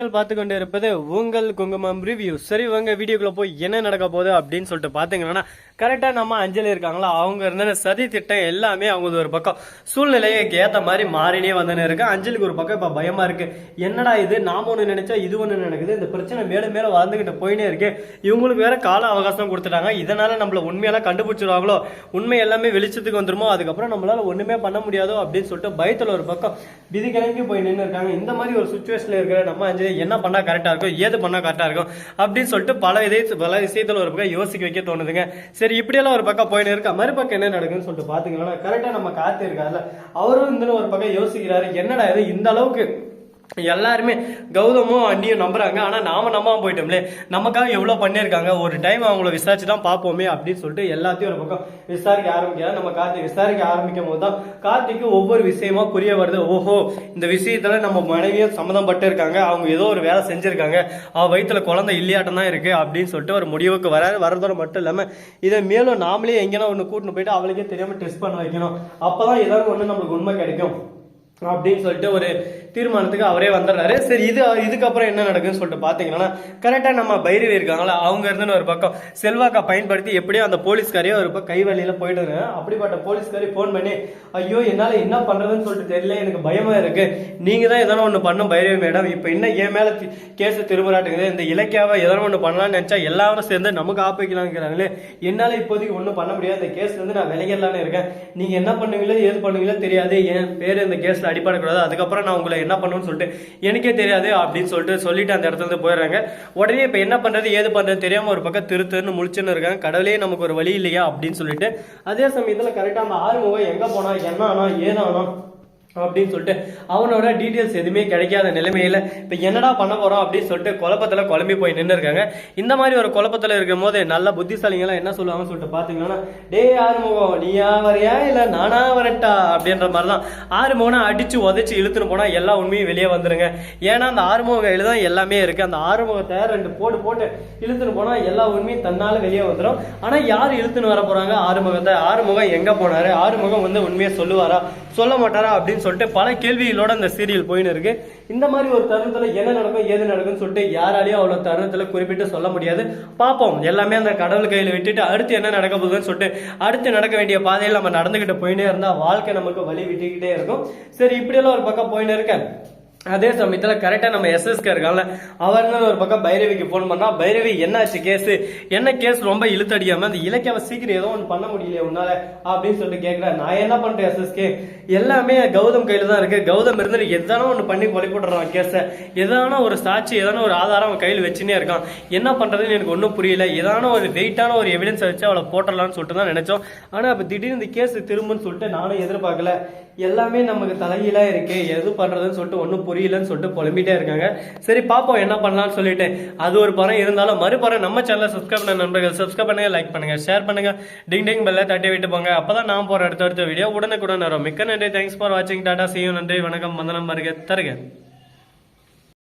நீங்கள் பார்த்து கொண்டு இருப்பது உங்கள் குங்குமம் ரிவ்யூ சரி வாங்க வீடியோக்குள்ள போய் என்ன நடக்க போகுது அப்படின்னு சொல்லிட்டு பாத்தீங்கன்னா கரெக்டா நம்ம அஞ்சலி இருக்காங்களா? அவங்க இருந்த சதி திட்டம் எல்லாமே அவங்களுக்கு ஒரு பக்கம். சூழ்நிலைக்கு ஏத்த மாதிரி மாறினே வந்துன்னு இருக்கு. அஞ்சலிக்கு ஒரு பக்கம் இப்ப பயமா இருக்கு. என்னடா இது? நாம ஒண்ணு நினைச்சா இது ஒண்ணு நடக்குது. இந்த பிரச்சனை மேலும் மேலும் வளர்ந்துகிட்டு போயினே இருக்கு. இவங்களுக்கு வேற கால அவகாசம் கொடுத்துட்டாங்க. இதனால நம்மள உண்மையெல்லாம் கண்டுபிடிச்சிருவாங்களோ? உண்மை எல்லாமே வெளிச்சத்துக்கு வந்துருமோ? அதுக்கப்புறம் நம்மளால ஒண்ணுமே பண்ண முடியாதோ? அப்படின்னு சொல்லிட்டு பயத்துல ஒரு பக்கம் விதி கிளம்பி போய் நின்று இருக்காங்க இந்த மாதிரி ஒரு சுச்சுவேஷன்ல இருக்கிற நம்ம அஞ்சலி என்ன பண்ணா கரெக்டா இருக்கும் ஏது பண்ணா கரெக்டா இருக்கும் அப்படின்னு சொல்லிட்டு பல இதை பல விஷயத்துல ஒரு பக்கம் யோசிக்க வைக்க தோணுதுங்க. சரி இப்படியெல்லாம் ஒரு பக்கம் போயின்னு இருக்கா? மறுபக்கம் என்ன நடக்குன்னு சொல்லிட்டு பாத்தீங்கன்னா கரெக்டா நம்ம காத்து இருக்காதுல அவரும் இந்த ஒரு பக்கம் யோசிக்கிறாரு என்னடா இது இந்த அளவுக்கு எல்லாருமே கௌதமும் அண்ணியும் நம்புறாங்க. ஆனால் நாம நம்பாமல் போயிட்டோம்லே. நமக்காக எவ்வளோ பண்ணியிருக்காங்க? ஒரு டைம் அவங்கள விசாரிச்சு தான் பார்ப்போமே அப்படின்னு சொல்லிட்டு எல்லாத்தையும் ஒரு பக்கம் விசாரிக்க ஆரம்பிக்கிறார் நம்ம கார்த்திக் விசாரிக்க ஆரம்பிக்கும் போது தான் கார்த்திக்கு ஒவ்வொரு விஷயமா புரிய வருது. ஓஹோ இந்த விஷயத்துல நம்ம மனைவியும் பட்டு இருக்காங்க. அவங்க ஏதோ ஒரு வேலை செஞ்சிருக்காங்க. அவள் வயிற்றுல குழந்தை இல்லையாட்டம் தான் இருக்கு அப்படின்னு சொல்லிட்டு ஒரு முடிவுக்கு வர வரதோட மட்டும் இல்லாமல் இதை மேலும் நாமளே எங்கேனா ஒன்று கூட்டின்னு போயிட்டு அவளுக்கே தெரியாமல் டெஸ்ட் பண்ண வைக்கணும். அப்போ தான் ஏதாவது ஒன்று நம்மளுக்கு உண்மை கிடைக்கும். அப்படின்னு சொல்லிட்டு ஒரு தீர்மானத்துக்கு அவரே வந்துடுறாரு. சரி இது இதுக்கப்புறம் என்ன நடக்குன்னு சொல்லிட்டு பாத்தீங்கன்னா கரெக்டா நம்ம பைரவி இருக்காங்களா அவங்க இருந்துன்னு ஒரு பக்கம் செல்வாக்கா பயன்படுத்தி எப்படியோ அந்த போலீஸ்காரையே ஒரு பக்கம் கை வழியில போயிடுங்க அப்படிப்பட்ட போலீஸ்காரி ஃபோன் பண்ணி ஐயோ என்னால என்ன பண்றதுன்னு சொல்லிட்டு தெரியல எனக்கு பயமா இருக்கு. நீங்க தான் எதனா ஒண்ணு பண்ணும் பைரவி மேடம். இப்ப என்ன என் மேல கேஸ் திரும்புறாட்டுங்குது இந்த இலக்கியாவை எதனா ஒண்ணு பண்ணலாம்னு நினைச்சா எல்லாரும் சேர்ந்து நமக்கு ஆப்பிக்கலாங்கிறாங்களே என்னால இப்போதைக்கு ஒன்றும் பண்ண முடியாது. இந்த கேஸ்ல இருந்து நான் விலகிடலான்னு இருக்கேன். நீங்க என்ன பண்ணுவீங்களோ ஏது பண்ணுவீங்களோ தெரியாது. என் பேர் இந்த கேஸ்ல அடிப்படக்கூடாது அதுக்கப்புறம் நான் உங்களை என்ன பண்ணுன்னு சொல்லிட்டு எனக்கே தெரியாது அப்படின்னு சொல்லிட்டு சொல்லிட்டு அந்த இடத்துல இருந்து போயிடுறாங்க. உடனே இப்போ என்ன பண்றது ஏது பண்றது தெரியாம ஒரு பக்கம் திருத்துன்னு முழிச்சுன்னு இருக்காங்க. கடவுளே நமக்கு ஒரு வழி இல்லையா அப்படின்னு சொல்லிட்டு அதே சமயத்தில் கரெக்டாக அந்த ஆறுமுகம் எங்கே போனா என்ன ஆனா ஏதானோ அப்படின்னு சொல்லிட்டு அவனோட டீட்டெயில்ஸ் எதுவுமே கிடைக்காத நிலைமையில இப்ப என்னடா பண்ண போறோம் அப்படின்னு சொல்லிட்டு குழப்பத்துல குழம்பி போய் நின்று இருக்காங்க இந்த மாதிரி ஒரு குழப்பத்துல இருக்கும் போது நல்ல புத்திசாலிங்க எல்லாம் என்ன சொல்லுவாங்கன்னு சொல்லிட்டு பாத்தீங்கன்னா டே ஆறுமுகம் நீயா வரையா இல்ல நானா வரட்டா அப்படின்ற மாதிரிதான் ஆறுமுகனை அடிச்சு உதச்சி இழுத்துன்னு போனா எல்லா உண்மையும் வெளியே வந்துருங்க. ஏன்னா அந்த ஆறுமுக கையில தான் எல்லாமே இருக்கு. அந்த ஆறுமுகத்தை ரெண்டு போட்டு போட்டு இழுத்துன்னு போனா எல்லா உண்மையும் தன்னால வெளியே வந்துடும் ஆனா யார் இழுத்துன்னு வர போறாங்க ஆறுமுகத்தை? ஆறுமுகம் எங்க போனாரு? ஆறுமுகம் வந்து உண்மையை சொல்லுவாரா? சொல்ல மாட்டாரா அப்படின்னு சொல்லிட்டு பல கேள்விகளோட அந்த சீரியல் போயின்னு இருக்கு. இந்த மாதிரி ஒரு தருணத்துல என்ன நடக்கும் ஏது நடக்கும்னு சொல்லிட்டு யாராலையும் அவ்வளவு தருணத்துல குறிப்பிட்டு சொல்ல முடியாது. பார்ப்போம். எல்லாமே அந்த கடவுள் கையில விட்டுட்டு அடுத்து என்ன நடக்க போகுதுன்னு சொல்லிட்டு அடுத்து நடக்க வேண்டிய பாதையில் நம்ம நடந்துகிட்டு போயினே இருந்தா வாழ்க்கை நமக்கு வழி விட்டுக்கிட்டே இருக்கும். சரி இப்படியெல்லாம் ஒரு பக்கம் போயின்னு இருக்கேன். அதே சமயத்தில் கரெக்டாக நம்ம எஸ்எஸ்கே இருக்காங்கல்ல அவர் தான் ஒரு பக்கம் பைரவிக்கு ஃபோன் பண்ணா பைரவி என்னாச்சு கேஸு என்ன கேஸ் ரொம்ப இழுத்தடியாம அந்த இலக்கியாவை சீக்கிரம் ஏதோ ஒன்று பண்ண முடியலையே உன்னால அப்படின்னு சொல்லிட்டு கேட்குறேன் நான் என்ன பண்ணுறேன் எஸ்எஸ்கே எல்லாமே கௌதம் கையில் தான் இருக்குது கௌதம் இருந்து எதானோ ஒன்று பண்ணி கொலை போட்டுறான் கேஸை எதானோ ஒரு சாட்சி எதானோ ஒரு ஆதாரம் அவன் கையில் வச்சுனே இருக்கான். என்ன பண்ணுறதுன்னு எனக்கு ஒன்றும் புரியல. எதானோ ஒரு வெயிட்டான ஒரு எவிடன்ஸ் வச்சு அவளை போட்டுடலாம்னு சொல்லிட்டு தான் நினச்சோம். ஆனால் அப்போ திடீர்னு இந்த கேஸ் திரும்புன்னு சொல்லிட்டு நானும் எதிர்பார்க்கல. எல்லாமே நமக்கு தலையீழாக இருக்கு. எது பண்ணுறதுன்னு சொல்லிட்டு ஒன்றும் புரியல. புரியலன்னு சொல்லிட்டு புலம்பிட்டே இருக்காங்க. சரி பாப்போம் என்ன பண்ணலாம்னு சொல்லிட்டு. அது ஒரு படம் இருந்தாலும் மறுபறம் நம்ம சேனலை சப்ஸ்கிரைப் பண்ண நண்பர்கள் சப்ஸ்கிரைப் பண்ணுங்க லைக் பண்ணுங்க ஷேர் பண்ணுங்க. டிங் டிங் பெல்ல தட்டி விட்டு போங்க. அப்பதான் நான் போற அடுத்த அடுத்த வீடியோ உடனுக்குடன் வரும். மிக்க நன்றி. தேங்க்ஸ் ஃபார் வாட்சிங் டாடா. சியூ நன்றி. வணக்கம். வந்தனம் வருக. தருக.